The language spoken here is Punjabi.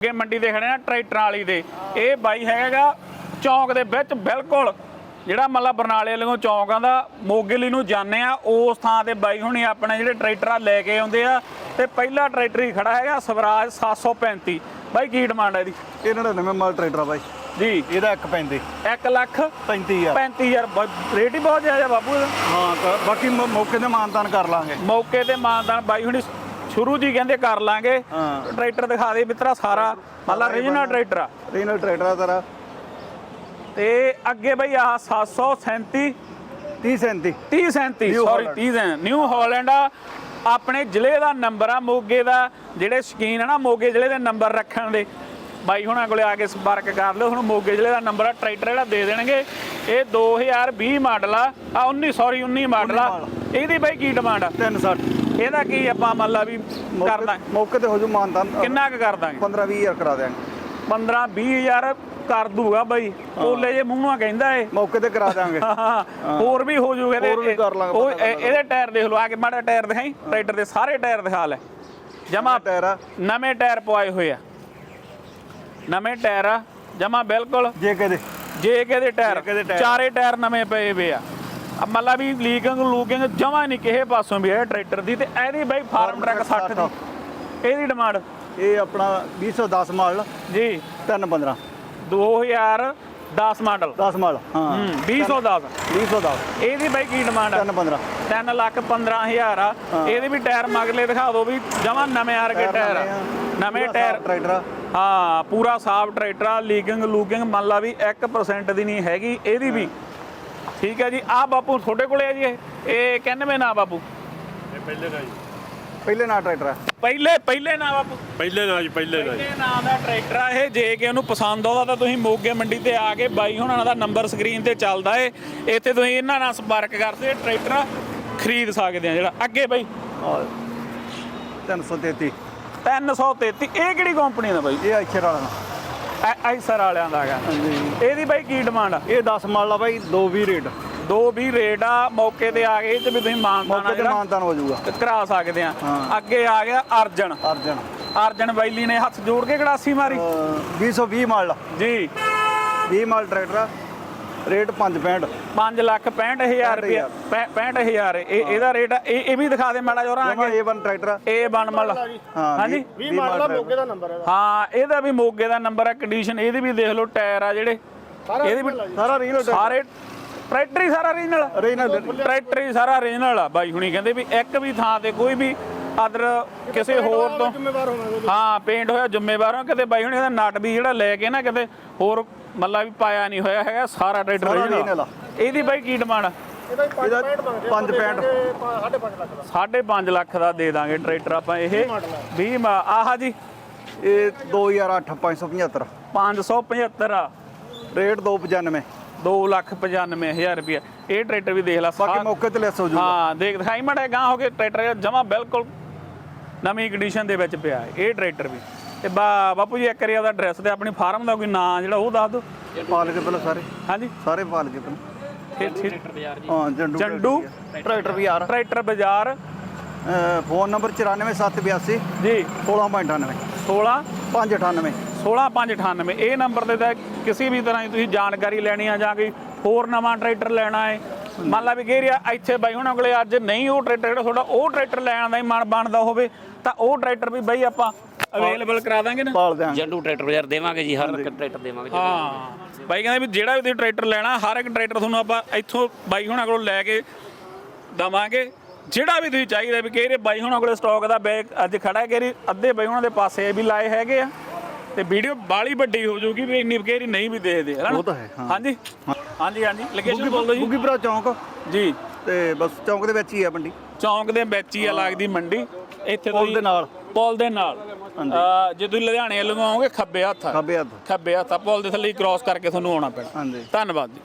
ਅੱਗੇ ਮੰਡੀ ਦੇ ਖੜੇ ਆ ਟਰੈਕਟਰਾਂ ਵਾਲੀ ਦੇ। ਇਹ ਬਾਈ ਹੈਗਾ ਚੌਂਕ ਦੇ ਵਿੱਚ ਬਿਲਕੁਲ। ਜਿਹੜਾ ਮੱਲਾ ਬਰਨਾਲੇ ਵਾਲਿਓ ਚੌਂਕ ਆਂਦਾ ਮੋਗੇ ਲਈ ਨੂੰ ਜਾਂਦੇ ਆ ਉਸ ਥਾਂ ਤੇ ਬਾਈ ਹੁਣੀ ਆਪਣੇ ਜਿਹੜੇ ਟਰੈਕਟਰਾਂ ਲੈ ਕੇ ਆਉਂਦੇ ਆ। ਤੇ ਪਹਿਲਾ ਟਰੈਕਟਰ ਹੀ ਖੜਾ ਹੈਗਾ ਸਵਰਾਜ 735 ਬਾਈ ਕੀ ਡਿਮਾਂਡ ਹੈ ਇਹਦੀ? ਇਹ 99 ਮਾਲ ਟਰੈਕਟਰ ਆ ਬਾਈ। ਜੀ। ਇਹਦਾ ਇੱਕ ਪੈਂਦੇ 1 ਲੱਖ 35000 35000 ਬ- ਰੇਟ ਹੀ ਬਹੁਤ ਜ਼ਿਆਦਾ ਬਾਬੂ ਹਾਂ ਬਾਕੀ ਮੌਕੇ ਤੇ ਮਾਨਤਾਨ ਕਰ ਲਾਂਗੇ। ਮੌਕੇ ਤੇ ਮਾਨਦਾਨ ਬਾਈ ਹੁਣੀ ਸ਼ੁਰੂ ਜੀ ਕਹਿੰਦੇ ਕਰ ਲਾਂਗੇ। ਹਾਂ। ਟਰੈਕਟਰ ਦਿਖਾ ਦੇ ਮਿੱਤਰਾ ਸਾਰਾ। ਮੱਲਾ ਰੀਜਨਲ ਟਰੈਕਟਰ ਆ। ਰੀਨਲ ਟਰੈਕਟਰ ਆ ਤੇਰਾ ਤੇ ਅੱਗੇ ਬਈ ਆਹ 737 30 37 30 37 New sorry Holland। 30 New Holland ਆ। ਆਪਣੇ ਜ਼ਿਲ੍ਹੇ ਦਾ ਨੰਬਰ ਆ ਮੋਗੇ ਦਾ। ਜਿਹੜੇ ਸ਼ਕੀਨ ਆ ਨਾ ਮੋਗੇ ਜ਼ਿਲ੍ਹੇ ਦੇ ਨੰਬਰ ਰੱਖਣ ਦੇ। ਬਾਈ ਹੁਣਾਂ ਕੋਲੇ ਆ ਕੇ ਸੰਪਰਕ ਕਰ ਲਿਓ। ਹੁਣ ਮੋਗੇ ਜ਼ਿਲ੍ਹੇ ਦਾ ਨੰਬਰ ਆ ਟਰੈਕਟਰ ਜਿਹੜਾ ਦੇ ਦੇਣਗੇ। ਇਹ 2020 ਮਾਡਲ ਆ। ਆ 19 ਸੌਰੀ 19 ਮਾਡਲ ਆ। ਇਹਦੀ ਬਾਈ ਕੀ ਡਿਮਾਂਡ ਆ? 360 ਇਹਦਾ ਕੀ ਆਪਾਂ ਮੰਨ ਲਾ ਵੀ ਕਰਦਾ ਮੌਕੇ ਤੇ ਹੋ ਜੂ ਮਾਨਤਾਨ ਕਿੰਨਾ ਕੁ ਕਰ ਦਾਂਗੇ? 15 20000 ਕਰਾ ਦਿਆਂਗੇ। 15 20000 ਕਰ ਦੂਗਾ ਬਾਈ। ਓਲੇ ਜੇ ਮੂੰਹ ਕਹਿੰਦਾ ਏ ਮੌਕੇ ਤੇ ਕਰਾ ਦਿਆਂਗੇ। ਹਾਂ, ਹੋਰ ਵੀ ਹੋ ਜੂਗੇ ਹੋਰ ਵੀ ਕਰ ਲਾਂਗੇ, ਉਹ ਇਹਦੇ ਟਾਇਰ ਦੇਖ ਲਓ ਆ ਕੇ ਮਾੜਾ ਟਾਇਰ ਦਿਖਾਈ। ਟਰੈਕਟਰ ਦੇ ਸਾਰੇ ਟਾਇਰ ਦਿਖਾ ਲੈ। ਜਮਾ ਟਾਇਰ ਆ। ਨਵੇਂ ਟਾਇਰ ਪਵਾਏ ਹੋਏ ਆ। ਨਵੇਂ ਟਾਇਰ ਆ ਜਮਾ ਬਿਲਕੁਲ ਜੇ ਕਹਦੇ ਜੇ ਕੇ ਦੇ ਟਾਇਰ। ਚਾਰੇ ਟਾਇਰ ਨਵੇਂ ਪਏ ਵੇ ਆ। ਮਤਲਬ ਵੀ ਲੀਕਿੰਗ ਲੂਕਿੰਗ ਜਮਾ ਨਹੀਂ ਕਿਸੇ ਪਾਸੋਂ ਵੀ ਇਹ ਟਰੈਕਟਰ ਦੀ ਤੇ ਇਹਦੀ ਬਾਈ ਫਾਰਮ ਟਰੱਕ 60 ਦੀ। ਇਹਦੀ ਡਿਮਾਂਡ ਇਹ ਆਪਣਾ 210 ਮਾਡਲ ਜੀ। 315 2010 ਮਾਡਲ। 10 ਮਾਡਲ ਹਾਂ। ਹੂੰ 2010 210 ਇਹਦੀ ਬਾਈ ਕੀ ਡਿਮਾਂਡ ਆ? 315 3 ਲੱਖ 15000 ਆ। ਇਹਦੇ ਵੀ ਟਾਇਰ ਮਗਲੇ ਦਿਖਾ ਦਿਓ ਵੀ ਜਮਾ ਨਵੇਂ ਆਰਗੇ ਟਾਇਰ ਆ। ਨਵੇਂ ਟਾਇਰ। ਟਰੈਕਟਰ ਆ। ਹਾਂ ਪੂਰਾ ਸਾਫ਼ ਟਰੈਕਟਰ ਆ। ਲੀਕਿੰਗ ਲੂਕਿੰਗ ਮੰਨ ਲਾ ਵੀ 1% ਦੀ ਨਹੀਂ ਹੈਗੀ ਇਹਦੀ ਵੀ। ਠੀਕ ਹੈ ਜੀ। ਆ ਬਾਪੂ ਤੁਹਾਡੇ ਕੋਲੇ ਆ ਜੀ ਇਹ। ਇਹ 91 ਨਾ ਬਾਪੂ? ਪਹਿਲੇ ਨਾਲ ਟਰੈਕਟਰ ਆ। ਪਹਿਲੇ ਪਹਿਲੇ ਨਾ ਬਾਪੂ। ਪਹਿਲੇ ਨਾ ਜੀ ਪਹਿਲੇ ਨਾ ਜੀ। ਪਹਿਲੇ ਨਾਂ ਦਾ ਟਰੈਕਟਰ ਆ ਇਹ। ਜੇ ਕਿ ਉਹਨੂੰ ਪਸੰਦ ਆਉਂਦਾ ਤਾਂ ਤੁਸੀਂ ਮੋਗੇ ਮੰਡੀ ਤੇ ਆ ਕੇ ਬਾਈ ਹੁਣਾਂ ਦਾ ਨੰਬਰ ਸਕਰੀਨ ਤੇ ਚੱਲਦਾ ਏ। ਇੱਥੇ ਤੁਸੀਂ ਇਹਨਾਂ ਨਾਲ ਸੰਪਰਕ ਕਰਦੇ ਟਰੈਕਟਰ ਖਰੀਦ ਸਕਦੇ ਆ ਜਿਹੜਾ। ਅੱਗੇ ਬਾਈ। ਔਰ 333 333 ਇਹ ਕਿਹੜੀ ਕੰਪਨੀ ਦਾ ਬਾਈ? ਇਹ ਆਇਸ਼ਰ ਵਾਲਾ। ਨਾ ਐ- ਐਸਰ ਵਾਲਿਆਂ ਦਾ ਹੈਗਾ। ਹਾਂਜੀ। ਇਹਦੀ ਬਾਈ ਕੀ ਡਿਮਾਂਡ ਆ? ਇਹ 10 ਮਾਡਲ ਆ ਬਾਈ 220 ਰੇਟ। ਦੋ ਵੀ ਰੇਟ ਆ ਮੌਕੇ ਤੇ ਆ ਗਏ ਤੇ ਵੀ ਤੁਸੀਂ ਮਾਨਦਾਨਾ ਮੌਕੇ ਤੇ ਮਾਨਤਾਨ ਹੋ ਜਾਊਗਾ। ਕਰਾ ਸਕਦੇ ਆ। ਹਾਂ। ਅੱਗੇ ਆ ਗਿਆ ਅਰਜਨ। ਅਰਜਨ। ਅਰਜਨ ਬਾਈਲੀ ਨੇ ਹੱਥ ਜੋੜ ਕੇ ਗੜਾਸੀ ਮਾਰੀ। ਅਹ 220 ਮਾਡਲ ਜੀ। 20 ਮਾਡਲ ਟਰੈਕਟਰ ਆ। ਰੇਟ 565 5 ਲੱਖ 65000 ਰੁਪਏ। 65000 ਇਹ ਇਹਦਾ ਰੇਟ ਆ। ਇਹ ਇਹ ਵੀ ਦਿਖਾ ਦੇ ਮਾੜਾ ਜੋਰਾ ਜਮਾ A1 ਟਰੈਕਟਰ ਆ। ਇਹ ਬਣ ਮਲ। ਹਾਂ ਹਾਂਜੀ। 20 ਮਾਡਲ ਦਾ ਮੌਕੇ ਦਾ ਹਾਂ ਇਹਦਾ ਵੀ ਮੋਗੇ ਦਾ ਨੰਬਰ ਆ। ਕੰਡੀਸ਼ਨ ਇਹਦੀ ਵੀ ਦੇਖ ਲਓ ਟਾਇਰ ਆ ਜਿਹੜੇ। ਇਹਦੀ ਵੀ ਸਾਰਾ ਰੀਨਲ ਸਾਰੇ ਟਰੈਕਟਰ ਹੀ ਸਾਰਾ ਰੀਜਨਲ ਰੀਨਲ ਟਰੈਕਟਰ ਹੀ ਸਾਰਾ ਰੀਜਨਲ ਆ। ਬਾਈ ਹੁਣੀ ਕਹਿੰਦੇ ਵੀ ਇੱਕ ਵੀ ਥਾਂ ਤੇ ਕੋਈ ਵੀ ਅਦਰ ਕਿਸੇ ਹੋਰ ਤੋਂ ਹਾਂ ਪੇਂਟ ਹੋਇਆ ਜ਼ਿੰਮੇਵਾਰ ਹੋ ਕਿਤੇ ਬਾਈ ਹੁਣੀ ਦਾ ਨਟ ਵੀ ਜਿਹੜਾ ਲੈ ਕੇ ਨਾ ਕਿਤੇ ਹੋਰ ਮੱਲਾ ਵੀ ਪਾਇਆ ਨਹੀਂ ਹੋਇਆ ਹੈਗਾ ਸਾਰਾ ਟਰੈਕਟਰ ਆ। ਇਹਦੀ ਬਾਈ ਕੀ ਡਿਮਾਂਡ ਇਹਦਾ 565 5.5 ਲੱਖ ਦਾ। ਦੇ ਦਾਂਗੇ ਟਰੈਕਟਰ ਆਪਾਂ ਇਹ। 20 ਮਾ- ਆਹ ਜੀ। ਇਹ 2008 575 575 ਆ। ਰੇਟ 295 2 ਲੱਖ 95000 ਰੁਪਇਆ ਇਹ ਟਰੈਕਟਰ ਵੀ ਦੇਖ ਲੈ ਬਾਕੀ ਮੌਕੇ ਤੇ ਲੈਸ ਹੋ ਜਾਊਗਾ। ਹਾਂ ਦੇਖ ਦਿਖਾਈ ਮੜਾ ਗਾਂ ਹੋ ਕੇ ਟਰੈਕਟਰ ਜਮਾ ਬਿਲਕੁਲ ਨਵੀਂ ਕੰਡੀਸ਼ਨ ਦੇ ਵਿੱਚ ਪਿਆ ਹੈ ਇਹ ਟਰੈਕਟਰ ਵੀ। ਤੇ ਬਾ ਬਾਪੂ ਜੀ ਇੱਕ ਵਾਰੀ ਉਹਦਾ ਐਡਰੈਸ ਤੇ ਆਪਣੀ ਫਾਰਮ ਦਾ ਕੋਈ ਨਾਂ ਜਿਹੜਾ ਉਹ ਦੱਸ ਦਿਓ। ਪਾਲ ਕੇ ਪਹਿਲਾਂ ਸਾਰੇ। ਹਾਂਜੀ। ਸਾਰੇ ਪਾਲ ਕੇ ਪਹਿਲਾਂ। ਹਾਂ ਜੰਡੂ ਜੰਡੂ ਟਰੈਕਟਰ ਯਾਰ ਟਰੈਕਟਰ ਬਾਜ਼ਾਰ। Phone number 94782 ji. 1698 16 598 16598 ਇਹ ਨੰਬਰ ਤੇ ਤਾਂ ਕਿਸੇ ਵੀ ਤਰ੍ਹਾਂ ਦੀ ਤੁਸੀਂ ਜਾਣਕਾਰੀ ਲੈਣੀ ਆ ਜਾਂ ਕੋਈ ਹੋਰ ਨਵਾਂ ਟਰੈਕਟਰ ਲੈਣਾ ਹੈ। ਮੰਨ ਲਾ ਵੀ ਗੇਰਿਆ ਇੱਥੇ ਬਾਈ ਹੁਣਾਂ ਕੋਲੇ ਅੱਜ ਨਹੀਂ ਉਹ ਟਰੈਕਟਰ ਜਿਹੜਾ ਤੁਹਾਡਾ ਉਹ ਟਰੈਕਟਰ ਲੈਣ ਦਾ ਹੀ ਮਨ ਬਣਦਾ ਹੋਵੇ ਤਾਂ ਉਹ ਟਰੈਕਟਰ ਵੀ ਬਾਈ ਆਪਾਂ ਅਵੇਲੇਬਲ ਕਰਾ ਦਾਂਗੇ ਨਾ। ਪਾਲ ਜੰਡੂ ਟਰੈਕਟਰ ਬਾਜ਼ਾਰ ਦੇਵਾਂਗੇ ਜੀ ਹਰ ਇੱਕ ਟਰੈਕਟਰ ਦੇਵਾਂਗੇ ਹਾਂ। ਬਾਈ ਕਹਿੰਦੇ ਵੀ ਜਿਹੜਾ ਵੀ ਤੁਸੀਂ ਟਰੈਕਟਰ ਲੈਣਾ ਹਰ ਇੱਕ ਟਰੈਕਟਰ ਤੁਹਾਨੂੰ ਆਪਾਂ ਇੱਥੋਂ ਬਾਈ ਹੁਣਾਂ ਕੋਲੋਂ ਲੈ ਕੇ ਦਵਾਂਗੇ। ਜਿਹੜਾ ਵੀ ਤੁਸੀਂ ਚਾਹੀਦਾ ਵੀ ਕਿਹੜੇ ਬਾਈ ਹੁਣਾਂ ਕੋਲੇ ਸਟਾਕ ਦਾ ਬੈਗ ਅੱਜ ਖੜਾ ਹੈ ਕਿਹੜੀ ਅੱਧੇ ਬਾਈ ਹੁਣਾਂ ਦੇ ਪਾਸੇ ਵੀ ਲਾਏ ਹੈਗੇ ਆ। ਤੇ ਵੀਡੀਓ ਬਾਲੀ ਵੱਡੀ ਹੋ ਜਾਊਗੀ ਵੀ ਇੰਨੀ ਬਕੇਰੀ ਨਹੀਂ ਵੀ ਦੇਖਦੇ ਹੈ ਨਾ? ਉਹ ਤਾਂ ਹੈ, ਹਾਂ। ਹਾਂਜੀ? ਹਾਂਜੀ ਹਾਂਜੀ। ਲੋਕੇਸ਼ਨ ਬੋਲ ਦਿਓ ਜੀ ਬੁੱਗੀਪੁਰਾ ਚੌਂਕ? ਜੀ। ਤੇ ਬਸ ਚੌਂਕ ਦੇ ਵਿੱਚ ਹੀ ਆ ਮੰਡੀ? ਚੌਂਕ ਦੇ ਵਿੱਚ ਹੀ ਆ ਲੱਗਦੀ ਮੰਡੀ। ਇੱਥੇ ਪੁਲ ਦੇ ਨਾਲ। ਪੁਲ ਦੇ ਨਾਲ। ਅਹ ਜੇ ਤੁਸੀਂ ਲੁਧਿਆਣੇ ਵੱਲੋਂ ਆਓਗੇ ਖੱਬੇ ਹੱਥ ਆ। ਖੱਬੇ ਹੱਥ। ਖੱਬੇ ਹੱਥ ਆ, ਪੁਲ ਦੇ ਥੱਲੇ ਕ੍ਰਾਸ ਕਰਕੇ ਤੁਹਾਨੂੰ ਆਉਣਾ ਪੈਣਾ। ਹਾਂਜੀ। ਧੰਨਵਾਦ ਜੀ।